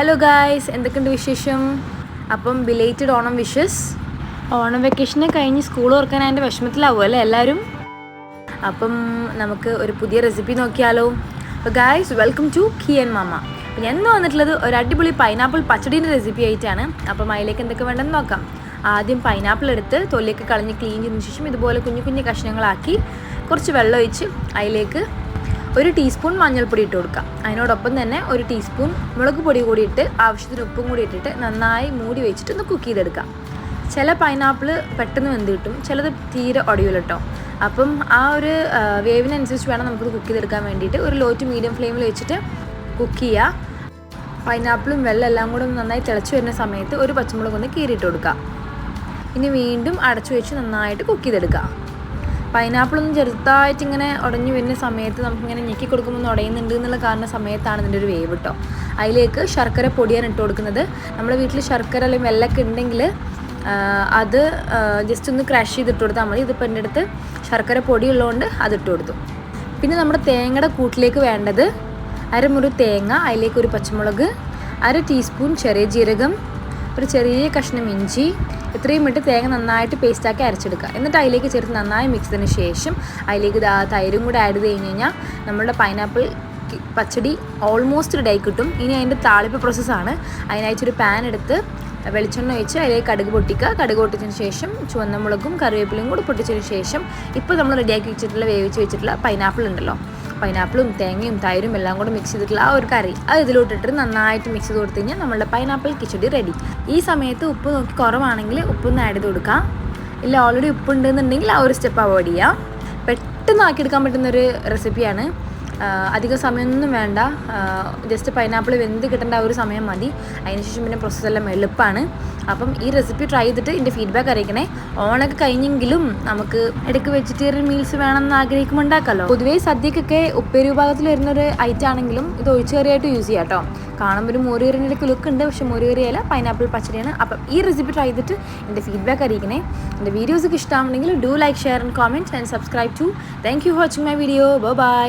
Hello guys എന്തൊക്കെയുണ്ട് വിശേഷം? അപ്പം ബിലേറ്റഡ് ഓണം വിഷസ് ഓണം വെക്കേഷനെ കഴിഞ്ഞ് സ്കൂൾ ഓർക്കാൻ അതിന്റെ വിഷമത്തിലാവും അല്ലേ എല്ലാവരും? അപ്പം നമുക്ക് ഒരു പുതിയ റെസിപ്പി നോക്കിയാലോ. അപ്പോൾ guys welcome to Ki and Mama അപ്പം ഞാൻ ഇന്ന് വന്നിട്ടുള്ളത് ഒരു അടിപൊളി പൈനാപ്പിൾ പച്ചടീന്റെ റെസിപ്പി ആയിട്ടാണ്. അപ്പം അതിലേക്ക് എന്തൊക്കെ വേണ്ടെന്ന് നോക്കാം. ആദ്യം പൈനാപ്പിൾ എടുത്ത് തൊലിയൊക്കെ കളഞ്ഞ് ക്ലീൻ ചെയ്തതിന് ശേഷം ഇതുപോലെ കുഞ്ഞു കുഞ്ഞു കഷ്ണങ്ങളാക്കി കുറച്ച് വെള്ളം ഒഴിച്ച് അതിലേക്ക് ഒരു ടീസ്പൂൺ മഞ്ഞൾപ്പൊടി ഇട്ട് കൊടുക്കുക. അതിനോടൊപ്പം തന്നെ ഒരു ടീസ്പൂൺ മുളക് പൊടി കൂടി ഇട്ട് ആവശ്യത്തിന് ഉപ്പും കൂടി ഇട്ടിട്ട് നന്നായി മൂടി വെച്ചിട്ട് ഒന്ന് കുക്ക് ചെയ്തെടുക്കാം. ചില പൈനാപ്പിൾ പെട്ടെന്ന് വെന്ത് കിട്ടും. ചിലത് തീരെ ഒടിയൂല കേട്ടോ അപ്പം ആ ഒരു വേവിനനുസരിച്ച് വേണം നമുക്ക് കുക്ക് ചെയ്തെടുക്കാൻ വേണ്ടിയിട്ട്. ഒരു ലോ ടു മീഡിയം ഫ്ലെയിമിൽ വെച്ചിട്ട് കുക്ക് ചെയ്യുക. പൈനാപ്പിളും വെള്ളം എല്ലാം കൂടെ നന്നായി തിളച്ച് വരുന്ന സമയത്ത് ഒരു പച്ചമുളക് ഒന്ന് കീറിയിട്ട് കൊടുക്കുക. ഇനി വീണ്ടും അടച്ചു വെച്ച് നന്നായിട്ട് കുക്ക് ചെയ്തെടുക്കുക. പൈനാപ്പിൾ ഒന്ന് ചെറുതായിട്ട് ഇങ്ങനെ ഉടഞ്ഞു വരുന്ന സമയത്ത് നമുക്കിങ്ങനെ ഞെക്കി കൊടുക്കുമ്പോൾ ഉടയുന്നുണ്ട് എന്നുള്ള കാരണ സമയത്താണ് ഇതിന്റെ ഒരു വേവ് കേട്ടോ. അതിലേക്ക് ശർക്കര പൊടിയാണ് ഇട്ട് കൊടുക്കുന്നത്. നമ്മുടെ വീട്ടിൽ ശർക്കര അല്ലെങ്കിൽ വെല്ലൊക്കെ ഉണ്ടെങ്കിൽ അത് ജസ്റ്റ് ഒന്ന് ക്രഷ് ചെയ്തിട്ട് കൊടുത്താൽ മതി. ഇതിപ്പോൾ എന്റെ അടുത്ത് ശർക്കര പൊടി ഉള്ളതുകൊണ്ട് അതിട്ട് കൊടുത്തു. പിന്നെ നമ്മുടെ തേങ്ങയുടെ കൂട്ടിലേക്ക് വേണ്ടത് അരമുറി തേങ്ങ അതിലേക്ക് ഒരു പച്ചമുളക് അര ടീസ്പൂൺ ചെറിയ ജീരകം ഒരു ചെറിയ കഷ്ണം ഇഞ്ചി ഇത്രയും ഇട്ട് തേങ്ങ നന്നായിട്ട് പേസ്റ്റാക്കി അരച്ചെടുക്കുക. എന്നിട്ട് അതിലേക്ക് ചേർത്ത് നന്നായി മിക്സ് ശേഷം അതിലേക്ക് തൈരും കൂടെ ആഡ് ചെയ്ത് കഴിഞ്ഞ് കഴിഞ്ഞാൽ നമ്മുടെ പൈനാപ്പിൾ പച്ചടി ഓൾമോസ്റ്റ് റെഡി ആയി കിട്ടും. ഇനി അതിന്റെ താളിപ്പ് പ്രോസസ്സാണ് അതിനായിട്ടൊരു പാൻ എടുത്ത് വെളിച്ചെണ്ണ ഒഴിച്ച് അതിലേക്ക് കടുക് പൊട്ടിക്കുക. കടുക് പൊട്ടിച്ചതിന് ശേഷം ചുവന്ന മുളകും കറിവേപ്പിലയും കൂടി പൊട്ടിച്ചതിന് ശേഷം ഇപ്പോൾ നമ്മൾ റെഡിയാക്കി വെച്ചിട്ടുള്ള വേവിച്ച് വെച്ചിട്ടുള്ള പൈനാപ്പിൾ ഉണ്ടല്ലോ. പൈനാപ്പിളും തേങ്ങയും തൈരും എല്ലാം കൂടെ മിക്സ് ചെയ്തിട്ടുള്ള ആ ഒരു കറി അത് ഇതിലോട്ടിട്ട് നന്നായിട്ട് മിക്സ് ചെയ്ത് കൊടുത്തു കഴിഞ്ഞാൽ നമ്മുടെ പൈനാപ്പിൾ കിച്ചടി റെഡി ഈ സമയത്ത് ഉപ്പ് നോക്കി കുറവാണെങ്കിൽ ഉപ്പൊന്ന് ആഡ് ചെയ്ത് കൊടുക്കാം. ഇല്ല ഓൾറെഡി ഉപ്പ് ഉണ്ടെന്നുണ്ടെങ്കിൽ ആ ഒരു സ്റ്റെപ്പ് അവോയ്ഡ് ചെയ്യാം. പെട്ടെന്ന് ആക്കിയെടുക്കാൻ പറ്റുന്നൊരു റെസിപ്പിയാണ് അധികം സമയമൊന്നും വേണ്ട. ജസ്റ്റ് പൈനാപ്പിൾ വെന്ത് കിട്ടേണ്ട ആ ഒരു സമയം മതി. അതിനുശേഷം പിന്നെ പ്രോസസ്സ് എല്ലാം എളുപ്പമാണ് അപ്പം ഈ റെസിപ്പി ട്രൈ ചെയ്തിട്ട് എന്റെ ഫീഡ്ബാക്ക് അറിയിക്കണേ. ഓണൊക്കെ കഴിഞ്ഞെങ്കിലും നമുക്ക് ഇടയ്ക്ക് വെജിറ്റേറിയൻ മീൽസ് വേണമെന്ന് ആഗ്രഹിക്കുമ്പോൾ ഉണ്ടാക്കാമല്ലോ പൊതുവേ സദ്യക്കൊക്കെ ഉപ്പേരി വിഭാഗത്തിൽ വരുന്നൊരു ഐറ്റം ആണെങ്കിലും ഇത് ഒഴിച്ചുകറിയായിട്ട് യൂസ് ചെയ്യാം കേട്ടോ കാണുമ്പോൾ ഒരു മോരുകറിന്റെ ഒക്കെ ലുക്ക് ഉണ്ട്. പക്ഷേ മോരുകറിയല്ല പൈനാപ്പിൾ പച്ചടിയാണ്. അപ്പം ഈ റെസിപ്പി ട്രൈ ചെയ്തിട്ട് എന്റെ ഫീഡ്ബാക്ക് അറിയിക്കണേ. എന്റെ വീഡിയോസൊക്കെ ഇഷ്ടമാണെങ്കിൽ do like share and comment and subscribe to thank you watching my video bye